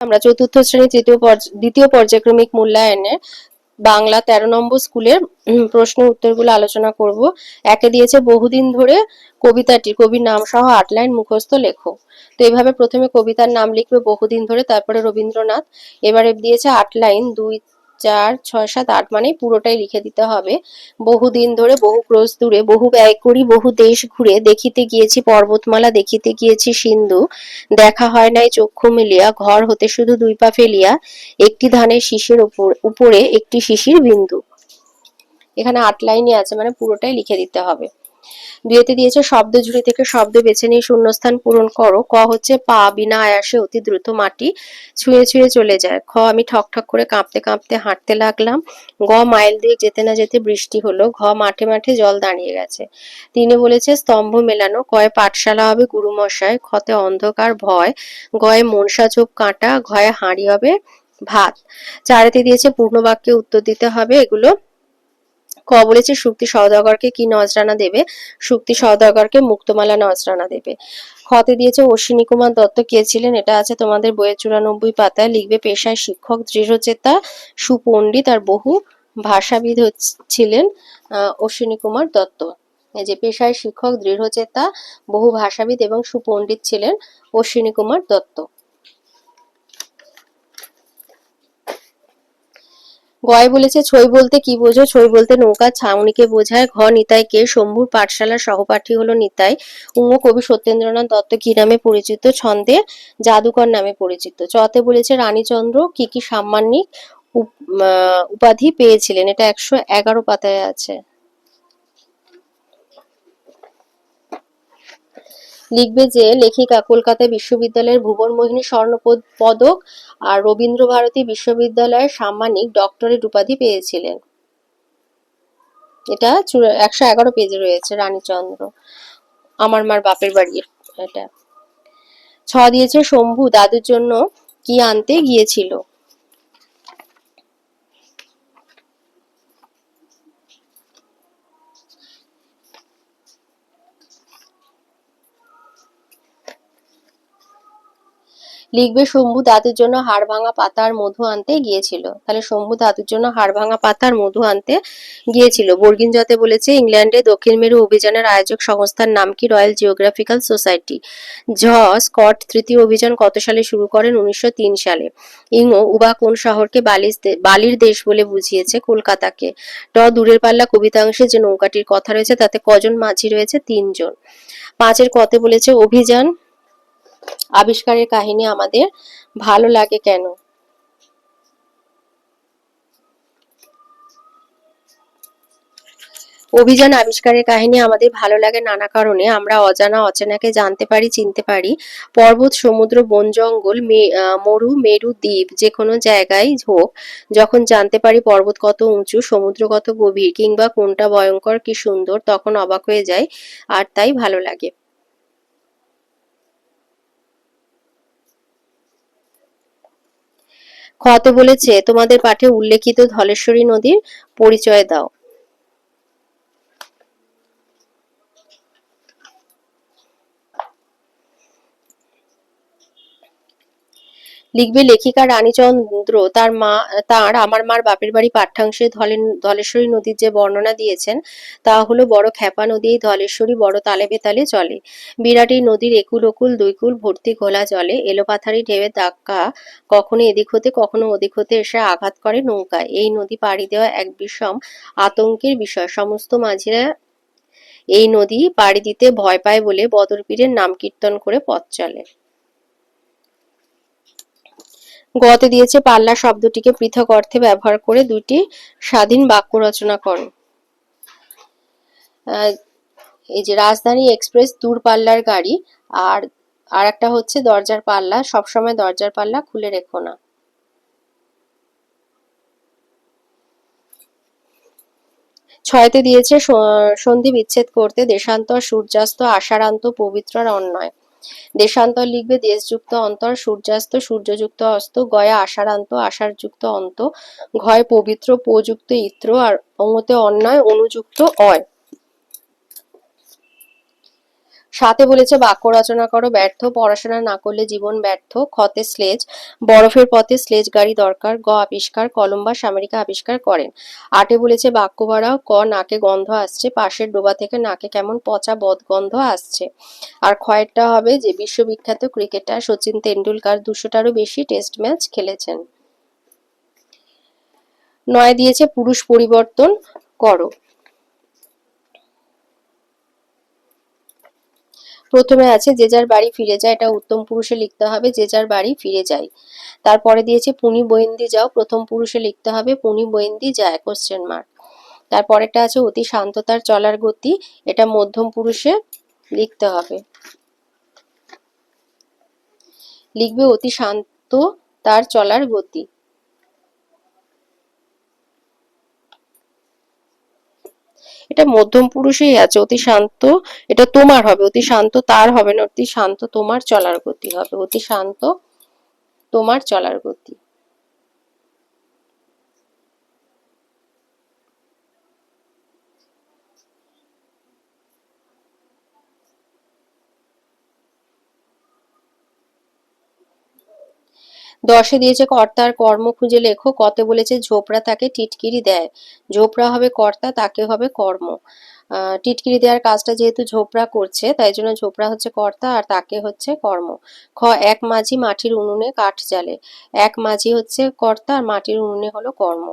আমরা চতুর্থ শ্রেণি তৃতীয় দ্বিতীয় পর্যায়ক্রমিক মূল্যায়নে বাংলা তেরো নম্বর স্কুলের প্রশ্ন উত্তরগুলো আলোচনা করব। একে দিয়েছে বহুদিন ধরে কবিতাটি, কবির নাম সহ আট লাইন মুখস্থ লেখো তো এভাবে প্রথমে কবিতার নাম লিখবে বহুদিন ধরে, তারপরে রবীন্দ্রনাথ। এবারে দিয়েছে আট লাইন, দুই চার, ছয়, সাত, আট মানে পুরোটাই লিখে দিতে হবে। বহুদিন ধরে বহু ক্রোশ দূরে, বহু ব্যয় করি, বহু দেশ ঘুরে, দেখিতে গিয়েছি পর্বতমালা, দেখিতে গিয়েছি সিন্ধু। দেখা হয় নাই চক্ষু মিলিয়া, ঘর হতে শুধু দুই পা ফেলিয়া, একটি ধানের শিশির উপর, উপরে একটি শিশির বিন্দু। এখানে আট লাইনই আছে মানে পুরোটাই লিখে দিতে হবে। দুয়েতে দিয়েছে শব্দ ঝুড়ি থেকে শব্দ বেছে নিয়ে শূন্যস্থান পূরণ করো। ক হচ্ছে, পা বিনা আয়াসে অতি দ্রুত মাটি ছুঁয়ে ছুঁয়ে চলে যায়। খ, আমি ঠক ঠক করে কাঁপতে কাঁপতে হাঁটতে লাগলাম। গ, মাইল দিয়ে যেতে না যেতে বৃষ্টি হলো। ঘ, মাঠে মাঠে জল দাঁড়িয়ে গেছে। তিনে বলেছে, স্তম্ভ মেলানো, কয় পাঠশালা হবে গুরুমশায় খতে অন্ধকার ভয়, গয়ে মনসা চোখ কাঁটা, ঘয়ে হাঁড়ি হবে ভাত। চারেতে দিয়েছে পূর্ণ বাক্যে উত্তর দিতে হবে, এগুলো ক বলেছে শুক্তি সওদাগরকে কি নজরানা দেবে? শুক্তি সওদাগরকে, মুক্তমালা নজরানা দেবে। খতে দিয়েছে অশ্বিনী কুমার দত্ত কে ছিলেন? এটা আছে তোমাদের বইয়ের চুরানব্বই পাতায়। লিখবে, পেশায় শিক্ষক দৃঢ়চেতা, সুপণ্ডিত আর বহু ভাষাবিদ ছিলেন অশ্বিনী কুমার দত্ত। এই যে, পেশায় শিক্ষক দৃঢ়চেতা, বহু ভাষাবিদ এবং সুপণ্ডিত ছিলেন অশ্বিনী কুমার দত্ত। গয় বলেছে, ছই বলতে কি বোঝো? ছই বলতে নৌকা, ছাউনিকে বোঝায়, ঘ নিতাই কে? শম্ভুর পাঠশালার সহপাঠী হলো নিতাই। উঙ্গ কবি সত্যেন্দ্রনাথ দত্ত কি নামে পরিচিত? ছন্দে জাদুকর নামে পরিচিত। চতে বলেছে, রানীচন্দ্র কি কি সাম্মানিক উপাধি পেয়েছিলেন? এটা একশো এগারো পাতায় আছে। লিখবে যে লেখিকা কলকাতা বিশ্ববিদ্যালয়ের ভুবনমোহিনী স্বর্ণ পদ- পদক আর রবীন্দ্র ভারতী বিশ্ববিদ্যালয়ের সাম্মানিক ডক্টরেট উপাধি পেয়েছিলেন। এটা একশো এগারো পেজে রয়েছে, রানীচন্দ্র। আমার মার বাপের বাড়ির এটা। ছ দিয়েছে শম্ভু, দাদুর জন্য কি আনতে গিয়েছিল? লিখবে, শম্ভু দাদুর জন্য হাড় ভাঙা পাতার মধু আনতে গিয়েছিল। তাহলে শম্ভু দাদুর জন্য হাড় ভাঙা পাতার মধু আনতে গিয়েছিল। বর্গিন যাতে বলেছে, ইংল্যান্ডে দক্ষিণ মেরু অভিযানের আয়োজক সংস্থার নাম কি? Royal Geographical Society. ঝ, স্কট তৃতীয় অভিযান কত সালে শুরু করেন? উনিশশো তিন সালে। ইংও, উবা কোন শহরকে বালির বালির দেশ বলে বুঝিয়েছে কলকাতাকে। ড দূরের পাল্লা কবিতাংশে যে নৌকাটির কথা রয়েছে, তাতে কজন মাঝি রয়েছে? তিনজন। পাঁচের কতে বলেছে, অভিযান আবিষ্কারের কাহিনী আমাদের ভালো লাগে কেন? অভিযান আবিষ্কারের কাহিনী আমাদের ভালো লাগে নানা কারণে। আমরা অজানা, অচেনাকে জানতে পারি, চিনতে পারি। পর্বত, সমুদ্র, বন, জঙ্গল মরু, মেরু, দ্বীপ যে কোনো জায়গায় হোক, যখন জানতে পারি পর্বত কত উঁচু, সমুদ্র কত গভীর, কিংবা কোনটা ভয়ঙ্কর, কি সুন্দর, তখন অবাক হয়ে যায় আর তাই ভালো লাগে। খতে বলেছে তোমাদের পাঠে উল্লেখিত ধলেশ্বরী নদীর পরিচয় দাও। লিখবে লেখিকা রানীচন্দ্র। তার মা, তার, আমার মার বাপের বাড়ি পাঠ্যাংশে ধলেন, ধলেশ্বরী নদীর যে বর্ণনা দিয়েছেন, তা হলো বড় খ্যাপা নদী, ধলেশ্বরী বড় তালে বেতালে চলে। বিরাট নদীর একুল ওকুল দুই কুল ভর্তি ঘোলা জলে। এলোপাথারি ঢেউয়ের ধাক্কা, কখনো এদিক হতে, কখনো ওদিক হতে এসে আঘাত করে নৌকায়। এই নদী পাড়ি দেওয়া এক বিষম আতঙ্কের বিষয়। সমস্ত মাঝিরা এই নদী পাড়ি দিতে ভয় পায় বলে বদরপীরের নাম কীর্তন করে পথ চলে। গতে দিয়েছে পাল্লা শব্দটিকে পৃথক অর্থে ব্যবহার করে দুটি স্বাধীন বাক্য রচনা করো এই যে রাজধানী এক্সপ্রেস দূরপাল্লার গাড়ি, আর আর একটা হচ্ছে দরজার পাল্লা, সবসময় দরজার পাল্লা খুলে রেখো না। ছয়তে দিয়েছে সন্ধি বিচ্ছেদ করতে দেশান্তর, সূর্যাস্ত, আশারান্ত পবিত্র আর অন্যয় দেশান্তর লিখবে, দেশযুক্ত অন্তর, সূর্যাস্ত, সূর্যযুক্ত অস্ত, গয়া আশারান্ত আশারযুক্ত অন্ত, ঘয়, পবিত্র পযুক্ত ইত্র, আর অঙ্গতে অন্যায় অনুযুক্ত, অয়। সাথে বলেছে, বাক্য রচনা করো, ব্যর্থ, পড়াশোনা না করলে জীবন ব্যর্থ খতে স্লেজ বরফের পথে স্লেজ গাড়ি দরকার, গ আবিষ্কার কলম্বাস আমেরিকা আবিষ্কার করেন। আটে বলেছে, বাক্য বাড়াও, ক নাকে গন্ধ আসছে, পাশের ডোবা থেকে নাকে কেমন পচা বদগন্ধ আসছে। আর ক্ষয়েরটা হবে যে, বিশ্ববিখ্যাত ক্রিকেটার সচিন তেন্ডুলকার দুশোটারও বেশি টেস্ট ম্যাচ খেলেছেন। নয় দিয়েছে, পুরুষ পরিবর্তন করো। প্রথমে আছে, যে যার বাড়ি ফিরে যায়, এটা উত্তম পুরুষে লিখতে হবে, যে যার বাড়ি ফিরে যায়। তারপরে দিয়েছে, পুনি বৈন্দি যাও। প্রথম পুরুষে লিখতে হবে, পুনি বৈন্দি যায় কোশ্চেন মার্ক তারপরেটা আছে, অতি শান্ততার চলার গতি। এটা মধ্যম পুরুষে লিখতে হবে। লিখবে, অতি শান্ত তার চলার গতি। এটা মধ্যম পুরুষেই আছে, অতি শান্ত, এটা তোমার হবে, অতি শান্ত তার হবে না, অতি শান্ত তোমার চলার গতি হবে, অতি শান্ত তোমার চলার গতি। দশে দিয়েছে কর্তার কর্ম খুঁজে লেখো কতে বলেছে, ঝোপড়া তাকে টিটকিরি দেয়। ঝোপড়া হবে কর্তা, তাকে হবে কর্ম। টিটকিরি দেওয়ার কাজটা যেহেতু ঝোপড়া করছে, তাই জন্য ঝোপড়া হচ্ছে কর্তা আর তাকে হচ্ছে কর্ম। খ, এক মাঝি মাটির উনুনে কাঠ জ্বালে। এক মাঝি হচ্ছে কর্তা আর মাটির উনুনে হলো কর্ম।